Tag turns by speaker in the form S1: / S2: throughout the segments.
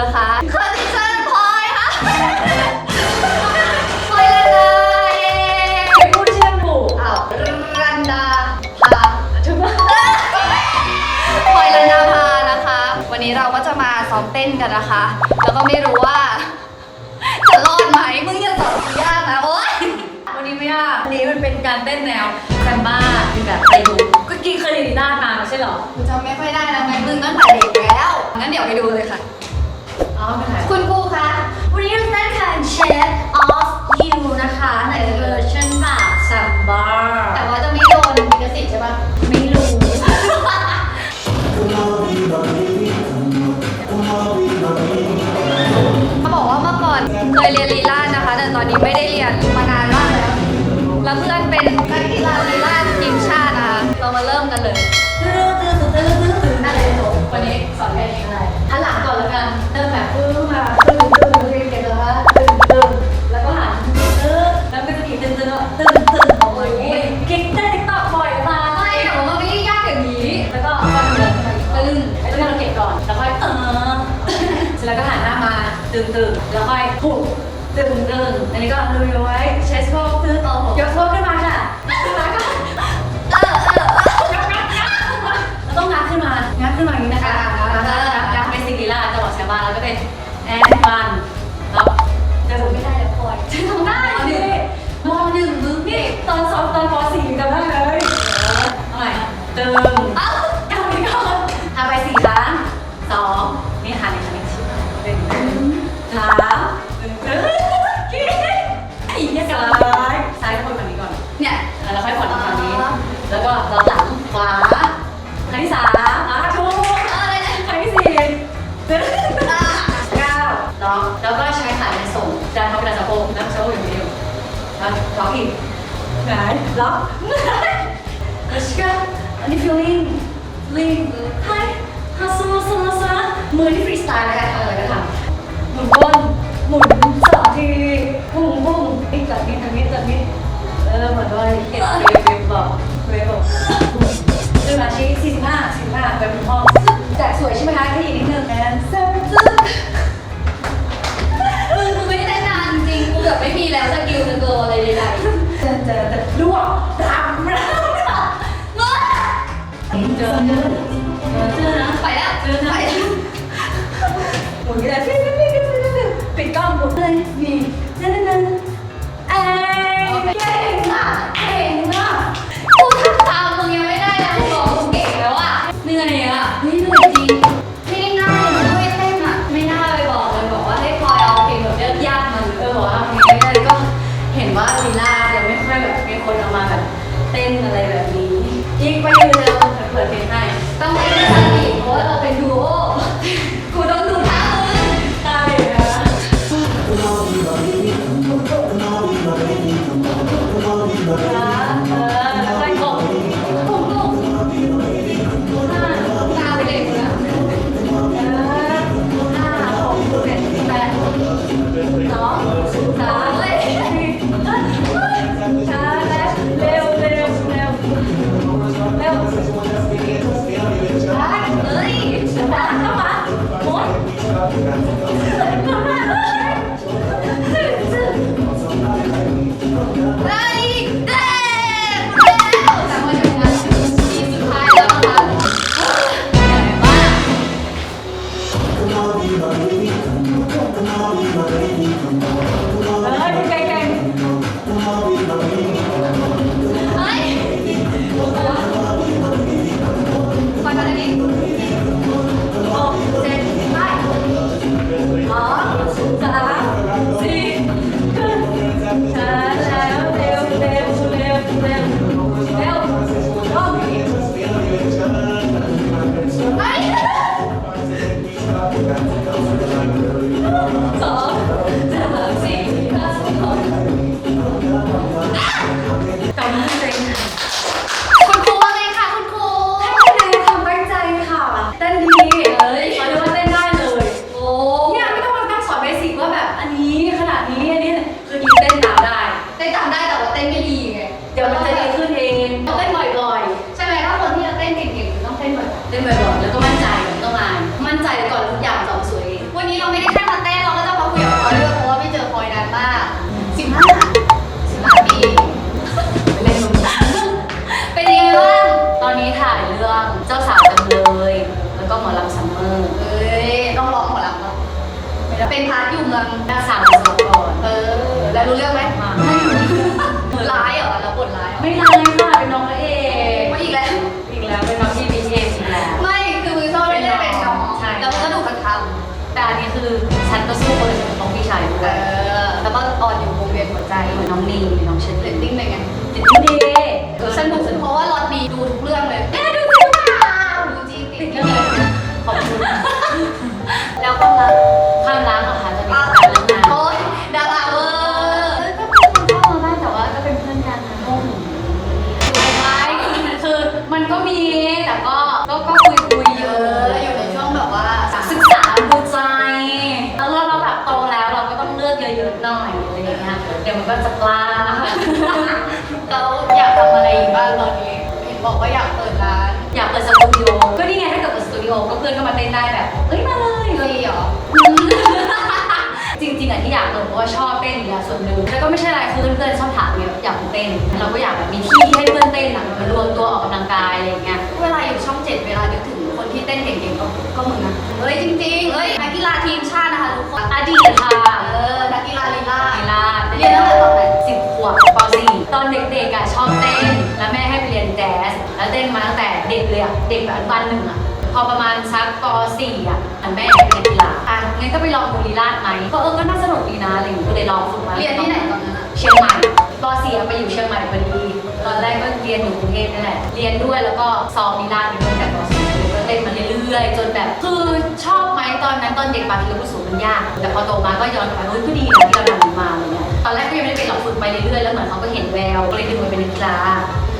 S1: นะคะขอดิฉันพลอยค่ะพลอยละนาย
S2: พูดชื่อถูก
S1: อ้าวรันดาพาถูกไหมพลอยลันดาภานะคะ วันนี้เราก็จะมาซ้อมเต้นกันนะคะ แล้วก็ไม่รู้ว่า จะรอดไหมมึงอย่าสอนกูยากนะโอ๊ย
S2: วันนี้ไม่ยากวันนี้มันเป็นการเต้นแนวแซมบ้าเป็นแบบไตลุกก็กินเคยเรียนด้านมาไม่ใช่เหรอ
S1: กูจำไม่ค่อยได้นะแม่มึงตั้งแต่เด็กแล้ว งั้นเดี๋ยวไปดูเลยค่ะ
S2: อ๋อไม่ถ่าย
S1: คุณครูคะ
S2: วันนี้เราเต้นค่ะ Shape of You นะคะในเวอร์ชันแบบแซมบ้า
S1: แต่ว่าจะไม่โดนลิขสิทธิ์ใช่ปะ
S2: ไม่รู้
S1: เขาบอกว่าเมื่อก่อนเคยเรียนลีลาศนะคะ แต่ตอนนี้ไม่ได้เรียนมานานมากแล้ว แล้วเพื่อนเป็นนักกีฬาลีลาศ ตึงตึง
S2: แล้วค่อยหุบตึงตึงอันนี้ก็ลุยไว้เชสโคกตึงยกโคกขึ้นมาค่ะขึ้นมาก็
S1: เออเออ
S2: เราต้องงัดขึ้นมางัดขึ้นมาอย่างนี้นะคะงัดเป็นซิงลีลาจังหวะแซมบ้าแล้วก็เป็นแอนฟันแล้วจะถูกไม่ได้แล้วพลอยจะทำได้ดิมหนึ่งมึงนี่ตอนซ้อมตอนป .4 จำได้เลยเอาใหม่ตึง
S1: เอ้า
S2: แล้วล็อก
S1: อี
S2: กไหนล็อกแล้วก็อันนี้ feeling feeling ให้ฮัสโลสโลสะมือที่ฟรีสไตล์แล้วกันเออนะคะหมุนก้นหมุนสองทีบุ้งบุ้งอีกจับนี้ทางนี้จับนี้เออเหมือนว่าเก็บ เจ
S1: อ
S2: เจอเจอนะ
S1: ไปแล้ว
S2: เจอนะ
S1: ไปแล้ว
S2: หมุนกันเลยปิ๊งปิ๊งปิ๊งปิ๊งปิ๊งปิดกล้องหมุนเลยนี่นั่นนั่นนั่นเอ้ยเก่งอะเก่งอะ
S1: กูทำตามมึงยังไม่ได้เลยมึงบอกกูเก่งแล้วอะ
S2: เหนื่อยอะ
S1: เฮ้ยเหนื่อย สิบห้าปี
S2: เป็นยังไงบ้าง
S1: ตอนนี้ถ่า
S2: ยเรื่อ
S1: งเจ้าสาว
S2: กันเลยแล้วก็หมอลำซัมเมอร์
S1: เอ้ยต้องร้องหมดแล้วเป็นพาร์ทอยู่เมือง
S2: ดาสาวสก่อน
S1: เออแล้วรู้เรื่องไหม
S2: ไม่
S1: ร้ายเหรอแล้วบทร้ายเหรอ
S2: ไม่ร้าย
S1: นน้
S2: องนีมีน้องเชน
S1: เร
S2: เล
S1: ต
S2: น
S1: ติ้งเป็นไง
S2: ติดที่เดย์
S1: สนุกเพราะว่าล็อตนี้ดูทุกเรื่องเลย เงี้
S2: ยเดี๋ย
S1: ว
S2: มันก็จะปลา
S1: เราอยากทำอะไรอีกบ้างตอนนี้เห็นบอกว่าอยากเปิดร้าน
S2: อยากเปิดสตูดิโอ ก็นี่ไงถ้าเกิดเปิดสตูดิโอก็เพื่อนก็มาเต้นได้แบบ เอ้ยมาเลย
S1: ฟรีเหรอ
S2: จริงๆอะที่อยากเปิดเพราะว่าชอบเต้นอยู่แล้วส่วนหนึ่งแล้วก็ไม่ใช่อะไรคือเพื่อนๆชอบถามเนี่ยอยากเต้น เราก็อยากแบบมีที่ให้เพื่อนเต้นอะมารวมตัวออกกำลังกายอะไรอย่างเงี้ย
S1: เวลาอยู่ช่องเจ็ดเวลานึกถึงคนที่เต้นเก่งๆก็ก็มึงนะเฮ้ยจริงๆเฮ้ยนักกีฬาทีมชาตินะคะทุกคน
S2: อดีตค่ะ
S1: อนเด็
S2: กๆอะชอบเต้น แล้วแม่ให้ไปเรียนแจ๊สแล้วเต้นมาตั้งแต่เด็กเลยอะเด็กแบบอนุบาลหนึ่งอะพอประมาณสักป .4 อะแม่ไปเรียนกีฬาอะงั้นก็ไปลองดูลีลาดไหมก็เออ ก็น่าสนุกดีนะอะไรอย่างเงี้ยก็เลยลองฝึกมา
S1: เรียนที่ไหนตอนนั้นอะ
S2: เชียงใหม่ป .4 อะไปอยู่เชียงใหม่พอดี ตอนแรกก็เรียนอยู่กรุงเทพนี่แหละ เรียนด้วยแล้วก็ซ้อมลีลาดไปด้วยแต่ป .4 ก็เต้นมาเรื่อยๆ จนแบบ คือชอบไหมตอนนั้นตอนเด็กบางทีเรารู้สึกมันยาก แต่พอโตมาก็ย้อนกลับไปเฮ้ยก็ดีนะที่เราทำมันมาอะไรเงี้ย ตอนแรกก็ยังไม่ได้เป็นหรอกฝึกไปเรื่อยๆแล้วเหมือนเขาก็เห็นแววก็เลยดึงมาเป็นนักกีฬา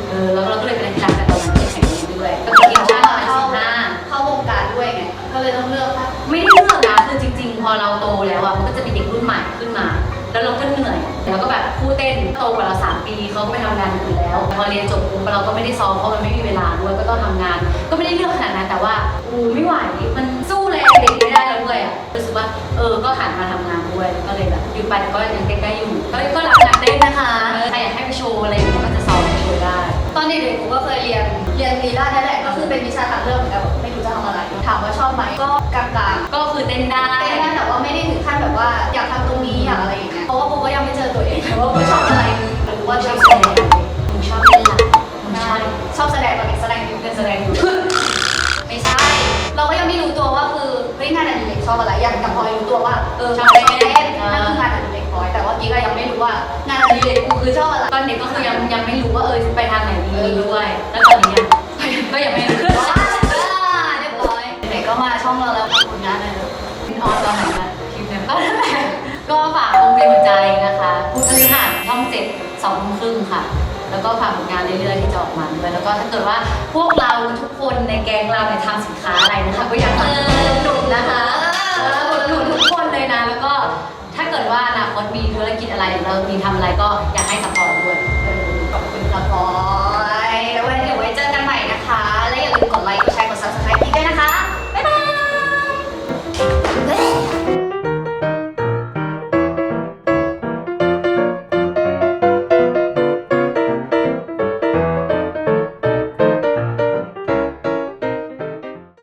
S2: เออแล้วเราก็เลยเป็นนักกีฬาแต่ตอนนั้นก็แข่งไปด้วยก็เป็นทีมชาติมาสิบห้า
S1: เข้าวงการด้วยไงก็เลยต้องเลือกว่า
S2: ไม่ได้เลือกนะคือจริง ๆ พอเราโตแล้วอะมันก็จะมีเด็กรุ่นใหม่ขึ้นมา แล้วเราก็เหนื่อยแล้วก็แบบคู่เต้นโตกว่าเราสามปีเขาก็ไปทำงานอื่นแล้วพอเรียนจบปุ๊บเราก็ไม่ได้ซ้อมเพราะมันไม่มีเวลาด้วยก็ต้องทำงาน ก็ไม่ได้เลือกขนาดนั้นแต่ว่าอูไม่ไหวมันสู้แรงเด็กไม่ได้แล้วด้วยอะรู้สึกว่าเออก็หันมาทำงานด้วยก็เลยแบบ หยุดไปแต่ก็ยังเต้นได้อยู่ก็ก็รับงานเต้นนะคะใครอยากให้ไปโชว์อะไรอย่างเงี้ยก็จะสอนไปโชว์ได้
S1: ตอนเด็กๆกูก็เคยเรียนเรียนลีลาดนั่นแหละก็คือเป็นวิชาทางเลือกเหมือนกันแบบไม่รู้จะทำอะไร ถามว่าชอบไหมก็กลางๆ
S2: ก็คือเต้นได้
S1: เต้นได้แต่ว่าไม่ อดิ
S2: เร
S1: กชอบอะไรอย่างกับพลอยรู้ตัวว่าเออชอบเต้นนั่นคืองานอดิเรกพลอยแต่ว่ากี้ก็ยังไม่รู้ว่างานอดิเรกกูคือชอบอะไร
S2: ตอนเด็กก็คือยังยังไม่รู้ว่าเออไปทางไหนดีด้วย แล้วตอนนี้อะก็ยังไม่รู้
S1: ว้าวเรียบร้อยไหนๆก็มาช่องเราแล้วทำผลงานหน่อยเถอะ
S2: เป็นออนตอนไหนนะคลิปเนี่ยก็นั่นแหละก็ฝากวงเป็นหัวใจนะคะพุธพฤหัสช่องเจ็ดสองทุ่มครึ่งค่ะแล้วก็ฝากผลงานเรื่อยๆที่จะออกมาด้วยแล้วก็ถ้าเกิดว่าพวกเราทุกคนในแก๊งเราเนี่ยทำสินค้าอะไรนะคะก็อยากจะสนุกนะคะ ถ้าเกิดว่าอนาคตมีธุรกิจอะไรหรือเรามีทำอะไรก็อยากให้สปอร์ตด้วย